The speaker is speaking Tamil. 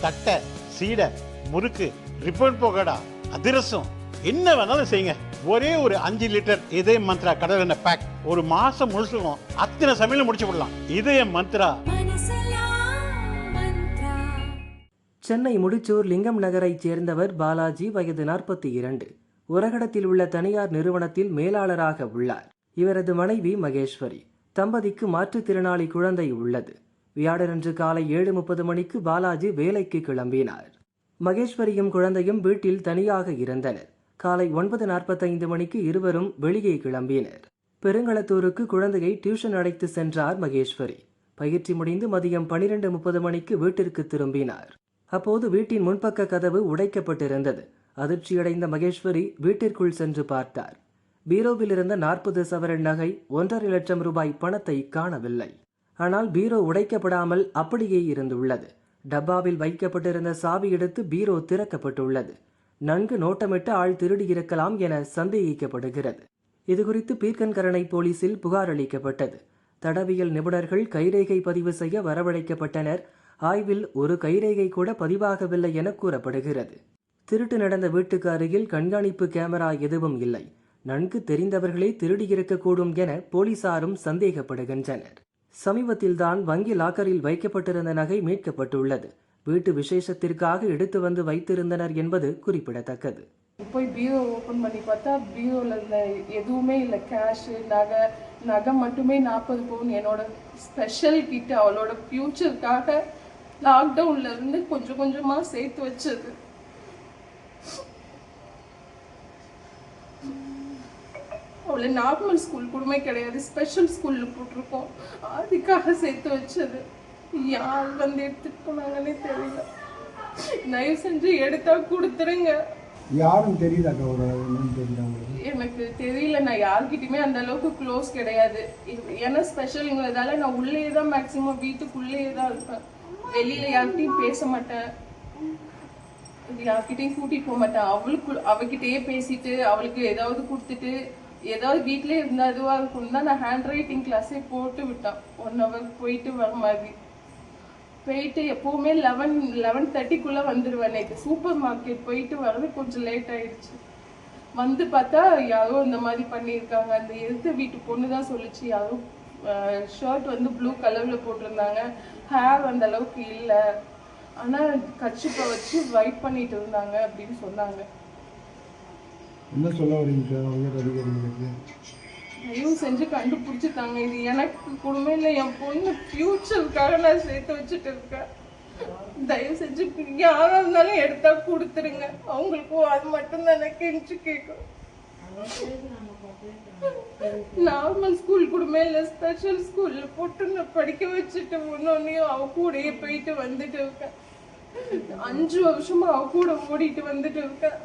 தட்டை சீடை முறுக்கு ரிப்பன் போகடா அதிரசம் என்ன வேணாலும் செய்யுங்க. ஒரே ஒரு அஞ்சு லிட்டர் இதய மந்த்ரா கடல் எண்ணெய் பேக் ஒரு மாசம் முழுசுக்கும் அத்தனை சமையலும் முடிச்சு விடலாம். இதய மந்த்ரா. சென்னை முடிச்சூர் லிங்கம் நகரைச் சேர்ந்தவர் பாலாஜி வயது நாற்பத்தி இரண்டு. உரகடத்தில் உள்ள தனியார் நிறுவனத்தில் மேலாளராக உள்ளார். இவரது மனைவி மகேஸ்வரி. தம்பதிக்கு மாற்றுத்திறனாளி குழந்தை உள்ளது. வியாழனன்று காலை ஏழு முப்பது மணிக்கு பாலாஜி வேலைக்கு கிளம்பினார். மகேஸ்வரியும் குழந்தையும் வீட்டில் தனியாக இருந்தனர். காலை ஒன்பது நாற்பத்தைந்து மணிக்கு இருவரும் வெளியே கிளம்பினர். பெருங்களத்தூருக்கு குழந்தையை டியூஷன் அழைத்து சென்றார் மகேஸ்வரி. பயிற்சி முடிந்து மதியம் பனிரெண்டு முப்பது மணிக்கு வீட்டிற்கு திரும்பினார். அப்போது வீட்டின் முன்பக்க கதவு உடைக்கப்பட்டிருந்தது. அதிர்ச்சியடைந்த மகேஸ்வரி வீட்டிற்குள் சென்று பார்த்தார். பீரோவில் இருந்த நாற்பது சவரன் நகை ஒன்றரை லட்சம் ரூபாய் பணத்தை காணவில்லை. ஆனால் பீரோ உடைக்கப்படாமல் அப்படியே இருந்துள்ளது. டப்பாவில் வைக்கப்பட்டிருந்த சாவி எடுத்து பீரோ திறக்கப்பட்டுள்ளது. நன்கு நோட்டமிட்டு ஆள் திருடியிருக்கலாம் என சந்தேகிக்கப்படுகிறது. இதுகுறித்து பீர்க்கன்கரணை போலீசில் புகார் அளிக்கப்பட்டது. தடவியல் நிபுணர்கள் கைரேகை பதிவு செய்ய வரவழைக்கப்பட்டனர். ஆய்வில் ஒரு கைரேகை கூட பதிவாகவில்லை என கூறப்படுகிறது. திருட்டு நடந்த வீட்டுக்கு அருகில் கண்காணிப்பு கேமரா எதுவும் இல்லை. நன்கு தெரிந்தவர்களே திருடியிருக்கக்கூடும் என போலீசாரும் சந்தேகப்படுகின்றனர். சமீபத்தில்தான் வங்கி லாக்கரில் வைக்கப்பட்டிருந்த நகை மீட்கப்பட்டுள்ளது. வீட்டு விசேஷத்திற்காக எடுத்து வந்து வைத்திருந்தனர் என்பது குறிப்பிடத்தக்கது. போய் பீரோ ஓப்பன் பண்ணி பார்த்தா பீரோவில் இருந்த எதுவுமே இல்லை. கேஷு நகை நகை மட்டுமே நாற்பது பவுன். என்னோட ஸ்பெஷல் கிட்ட அவளோட ஃப்யூச்சருக்காக லாக்டவுன்ல இருந்து கொஞ்சம் கொஞ்சமா சேர்த்து வச்சது. அவளை நார்மல் ஸ்கூல் கூடமே கிடையாது. ஸ்பெஷல் ஸ்கூல்ல போட்டிருக்கோம். அதுக்காக சேர்த்து வச்சது. யார் வந்து எடுத்துட்டு போனாங்கன்னே தெரியல. தயவு செஞ்சு எடுத்தா கொடுத்துருங்க. யாரும் தெரியல ஒரு தெரியல எனக்கு தெரியல. நான் யார்கிட்டயுமே அந்த அளவுக்கு க்ளோஸ் கிடையாது. ஏன்னா ஸ்பெஷலுங்கிறதால நான் உள்ளே தான் மேக்ஸிமம் வீட்டுக்குள்ளேயே தான் இருப்பேன். வெளியில யார்கிட்டயும் பேச மாட்டேன். யார்கிட்டயும் கூட்டிட்டு போக மாட்டேன். அவளுக்கு அவகிட்டயே பேசிட்டு அவளுக்கு ஏதாவது கொடுத்துட்டு ஏதாவது வீட்லயே இருந்தால் அதுவாக இருக்கும் நான் ஹேண்ட் ரைட்டிங் கிளாஸே போட்டு விட்டேன். ஒன் ஹவர் போயிட்டு வர மாதிரி. போயிட்டு எப்பவுமே லெவன் லெவன் தேர்ட்டிக்குள்ள வந்துடுவேன் நேற்று சூப்பர் மார்க்கெட் போயிட்டு வர்றது கொஞ்சம் லேட் ஆயிடுச்சு. வந்து பார்த்தா யாரோ இந்த மாதிரி பண்ணியிருக்காங்க. அந்த எதிர்த்த வீட்டு பொண்ணு தான் சொல்லிச்சு யாரும் ஷர்ட் வந்து ப்ளூ கலரில் போட்டிருந்தாங்க. ஹேர் அந்த அளவுக்கு இல்லை. ஆனால் கச்சிப்பை வச்சு ஒயிட் பண்ணிட்டு இருந்தாங்க அப்படின்னு சொன்னாங்க. என்ன சொல்ல வரீங்க சார்? உயர் அதிகாரிகளுக்கு தயவு செஞ்சு கண்டுபிடிச்சிட்டாங்க. தாங்க இது எனக்கு கொடுமை இல்லை. என் பொண்ணு ஃபியூச்சருக்காக நான் சேர்த்து வச்சுட்டு இருக்கேன் தயவு செஞ்சு யாரா இருந்தாலும் எடுத்தா கொடுத்துருங்க. அவங்களுக்கும் அது மட்டும் தான் எனக்கு கெஞ்சு கேட்கும். நார்மல் ஸ்கூல் கூடமே இல்லை. ஸ்பெஷல் ஸ்கூல்ல போட்டு நான் படிக்க வச்சுட்டு ஒன்னொன்னையும் அவ கூடயே போயிட்டு வந்துட்டு இருக்கேன் அஞ்சு வருஷமா அவ கூட ஓடிட்டு வந்துட்டு இருக்கேன்